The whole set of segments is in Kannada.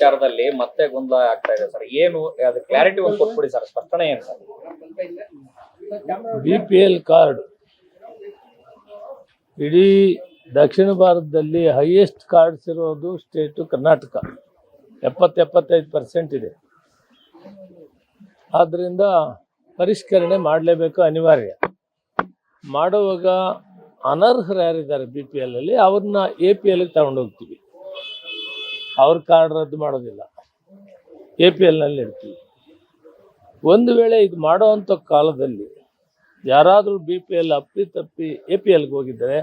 ವಿಚಾರದಲ್ಲಿ ಮತ್ತೆ ಗೊಂದಲ ಆಗ್ತಾ ಇದೆ ಸರ್. ಏನು, ಅದು ಕ್ಲಾರಿಟಿ ಒಂದು ಕೊಟ್ಬಿಡಿ ಸರ್. ಸ್ಪಷ್ಟನೆ ಏನು sir? B P L card ಇಡೀ ದಕ್ಷಿಣ ಭಾರತದಲ್ಲಿ ಹೈಯೆಸ್ಟ್ ಕಾರ್ಡ್ಸ್ ಇರೋದು ಸ್ಟೇಟು ಕರ್ನಾಟಕ. ಎಪ್ಪತ್ತು ಎಪ್ಪತ್ತೈದು ಪರ್ಸೆಂಟ್ ಇದೆ. ಆದ್ದರಿಂದ ಪರಿಷ್ಕರಣೆ ಮಾಡಲೇಬೇಕು ಅನಿವಾರ್ಯ. ಮಾಡುವಾಗ ಅನರ್ಹರು ಯಾರಿದ್ದಾರೆ ಬಿ ಪಿ ಎಲ್ ಅಲ್ಲಿ, ಅವ್ರನ್ನ ಎ ಪಿ ಎಲ್ಗೆ ತಗೊಂಡೋಗ್ತೀವಿ. ಅವ್ರ ಕಾರ್ಡ್ ರದ್ದು ಮಾಡೋದಿಲ್ಲ. ಎ ಪಿ ಎಲ್ನಲ್ಲಿ ಇರ್ತೀವಿ ಒಂದು ವೇಳೆ ಇದು ಮಾಡುವಂಥ ಕಾಲದಲ್ಲಿ ಯಾರಾದರೂ ಬಿ ಪಿ ಎಲ್ ಅಪ್ಪಿ ತಪ್ಪಿ ಎ ಪಿ ಎಲ್ಗೆ ಹೋಗಿದ್ದರೆ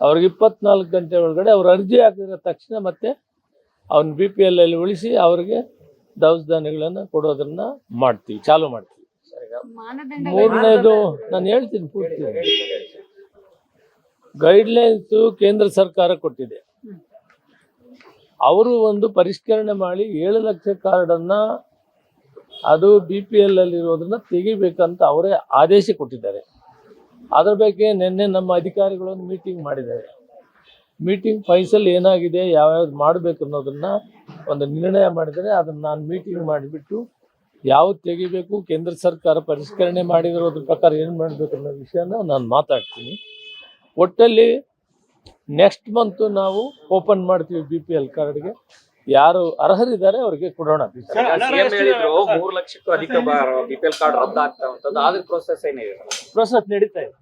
ಅವ್ರಿಗೆ ಇಪ್ಪತ್ನಾಲ್ಕು ಗಂಟೆ ಒಳಗಡೆ ಅವ್ರು ಅರ್ಜಿ ಹಾಕಿದ ತಕ್ಷಣ ಮತ್ತೆ ಅವ್ನ ಬಿ ಪಿ ಎಲ್ ಅಲ್ಲಿ ಉಳಿಸಿ ಅವ್ರಿಗೆ ದವಸ ಧಾನ್ಯಗಳನ್ನು ಕೊಡೋದನ್ನ ಮಾಡ್ತೀವಿ ಚಾಲು ಮಾಡ್ತೀವಿ. ಮೂರನೇದು ನಾನು ಹೇಳ್ತೀನಿ ಪೂರ್ತಿ. ಗೈಡ್ಲೈನ್ಸು ಕೇಂದ್ರ ಸರ್ಕಾರ ಕೊಟ್ಟಿದೆ. ಅವರು ಒಂದು ಪರಿಷ್ಕರಣೆ ಮಾಡಿ ಏಳು ಲಕ್ಷ ಕಾರ್ಡನ್ನು ಅದು ಬಿ ಪಿ ಎಲ್ ಅಲ್ಲಿ ಇರೋದನ್ನ ತೆಗಿಬೇಕಂತ ಅವರೇ ಆದೇಶ ಕೊಟ್ಟಿದ್ದಾರೆ. ಅದರ ಬಗ್ಗೆ ನಿನ್ನೆ ನಮ್ಮ ಅಧಿಕಾರಿಗಳೊಂದು ಮೀಟಿಂಗ್ ಮಾಡಿದ್ದಾರೆ. ಮೀಟಿಂಗ್ ಫೈಸಲ್ ಏನಾಗಿದೆ, ಯಾವ್ಯಾವ್ದು ಮಾಡಬೇಕು ಅನ್ನೋದನ್ನ ಒಂದು ನಿರ್ಣಯ ಮಾಡಿದರೆ ಅದನ್ನ ನಾನು ಮೀಟಿಂಗ್ ಮಾಡಿಬಿಟ್ಟು ಯಾವ್ದು ತೆಗಿಬೇಕು, ಕೇಂದ್ರ ಸರ್ಕಾರ ಪರಿಷ್ಕರಣೆ ಮಾಡಿರೋದ್ರ ಪ್ರಕಾರ ಏನು ಮಾಡಬೇಕು ಅನ್ನೋ ವಿಷಯನ ನಾನು ಮಾತಾಡ್ತೀನಿ. ಒಟ್ಟಲ್ಲಿ ನೆಕ್ಸ್ಟ್ ಮಂತು ನಾವು ಓಪನ್ ಮಾಡ್ತೀವಿ ಬಿ ಪಿ ಎಲ್ ಕಾರ್ಡ್ಗೆ ಯಾರು ಅರ್ಹರಿದ್ದಾರೆ ಅವ್ರಿಗೆ ಕೊಡೋಣ. ಮೂರು ಲಕ್ಷಕ್ಕೂ ಅಧಿಕ ಬಿ ಪಿ ಎಲ್ ಕಾರ್ಡ್ ರದ್ದು ಆಗ್ತಾ ಉಂಟದ್ದು ಆದ್ರ ಪ್ರೊಸೆಸ್ ಏನಿದೆ? ಪ್ರೋಸೆಸ್ ಪ್ರೊಸೆಸ್ ನಡೀತಾ ಇದೆ.